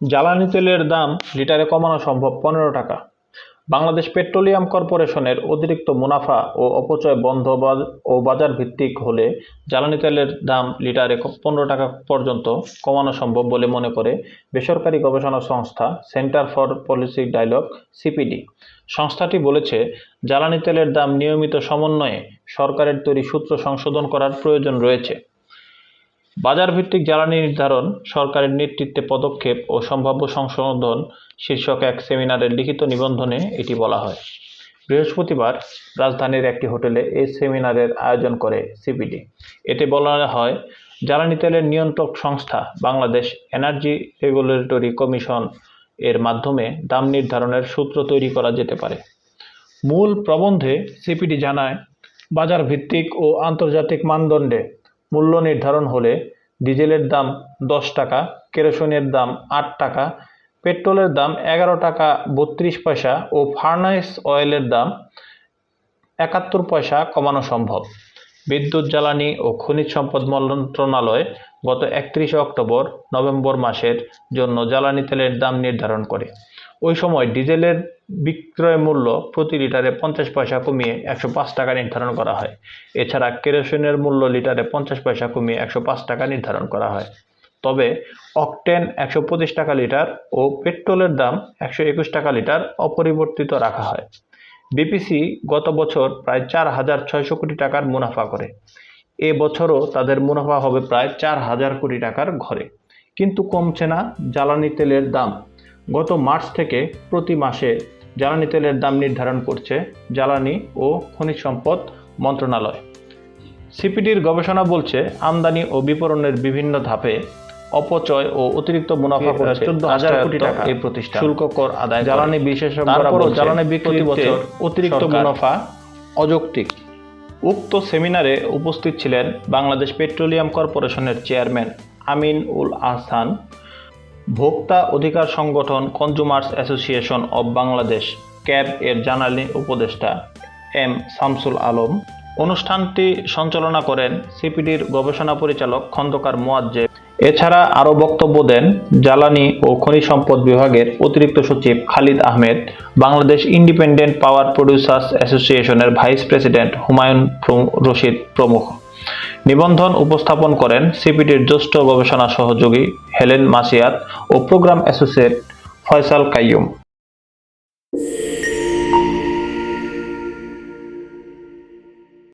জ্বালানি তেলের দাম লিটারে কমানো সম্ভব পনেরো টাকা। বাংলাদেশ পেট্রোলিয়াম কর্পোরেশনের অতিরিক্ত মুনাফা ও অপচয় বন্ধ ও বাজার ভিত্তিক হলে জ্বালানি তেলের দাম লিটারে পনেরো টাকা পর্যন্ত কমানো সম্ভব বলে মনে করে বেসরকারি গবেষণা সংস্থা centre for policy dialogue CPD. সংস্থাটি বলেছে, জ্বালানি তেলের দাম নিয়মিত সমন্বয়ে সরকারের তৈরি সূত্র সংশোধন করার প্রয়োজন রয়েছে। বাজার ভিত্তিক জ্বালানি নির্ধারণ, সরকারের নেতৃত্বে পদক্ষেপ ও সম্ভাব্য সংশোধন শীর্ষক এক সেমিনারের লিখিত নিবন্ধনে এটি বলা হয়। বৃহস্পতিবার রাজধানীর একটি হোটেলে এই সেমিনারের আয়োজন করে সিপিডি। এতে বলা হয়, জ্বালানি তেলের নিয়ন্ত্রক সংস্থা বাংলাদেশ এনার্জি রেগুলেটরি কমিশন এর মাধ্যমে দাম নির্ধারণের সূত্র তৈরি করা যেতে পারে। মূল প্রবন্ধে সিপিডি জানায় বাজার ভিত্তিক ও আন্তর্জাতিক মানদণ্ডে মূল্য নির্ধারণ হলে ডিজেলের দাম দশ টাকা, কেরোসিনের দাম আট টাকা, পেট্রোলের দাম এগারো টাকা বত্রিশ পয়সা ও ফার্নাইস অয়েলের দাম একাত্তর পয়সা কমানো সম্ভব। বিদ্যুৎ, জ্বালানি ও খনিজ সম্পদ মন্ত্রণালয় গত একত্রিশে অক্টোবর নভেম্বর মাসের জন্য জ্বালানি তেলের দাম নির্ধারণ করে। ওই সময় ডিজেলের বিক্রয় মূল্য প্রতি লিটারে পঞ্চাশ পয়সা কমিয়ে একশো পাঁচ টাকা নির্ধারণ করা হয়। এছাড়া কেরোসিনের মূল্য লিটারে পঞ্চাশ পয়সা কমিয়ে একশো পাঁচ টাকা নির্ধারণ করা হয়। তবে অকটেন একশো পঁচিশ টাকা লিটার ও পেট্রোলের দাম একশো একুশ টাকা লিটার অপরিবর্তিত রাখা হয়। বিপিসি গত বছর প্রায় চার হাজার ছয়শো কোটি টাকার মুনাফা করে। এ বছরও তাদের মুনাফা হবে প্রায় চার হাজার কোটি টাকার ঘরে। কিন্তু কমছে না জ্বালানি তেলের দাম। গত মার্চ থেকে প্রতি মাসে জ্বালানি তেলের দাম নির্ধারণ করছে জ্বালানি ও খনিজ সম্পদ মন্ত্রণালয়। সিপিডির গবেষণা বলছে আমদানি ও বিপণনের বিভিন্ন ধাপে অপচয় ও অতিরিক্ত মুনাফা করছে চোদ্দ হাজার কোটি টাকা। এই প্রতিষ্ঠান। শুল্ক কর আদায় জ্বালানি বিশেষজ্ঞরা জ্বালানি বিক্রি বছর অতিরিক্ত মুনাফা অযৌক্তিক। উক্ত সেমিনারে উপস্থিত ছিলেন বাংলাদেশ পেট্রোলিয়াম কর্পোরেশনের চেয়ারম্যান আমিন উল আহসান ভোক্তা অধিকার সংগঠন consumers association of Bangladesh, CAB এর জানালি উপদেষ্টা এম শামসুল আলম। অনুষ্ঠানটি সঞ্চালনা করেন সিপিডির গবেষণা পরিচালক খন্দকার মোয়াজ্জেব এছাড়া আরও বক্তব্য দেন জ্বালানি ও খনিজ সম্পদ বিভাগের অতিরিক্ত সচিব Khalid Ahmed, Bangladesh independent power producers অ্যাসোসিয়েশনের ভাইস প্রেসিডেন্ট হুমায়ুন রশিদ প্রমুখ। নিবন্ধন উপস্থাপন করেন সিপিডির জ্যেষ্ঠ গবেষণা সহযোগী হেলেন মাসিয়াত ও প্রোগ্রাম অ্যাসোসিয়েট ফয়সাল কাইয়ুম।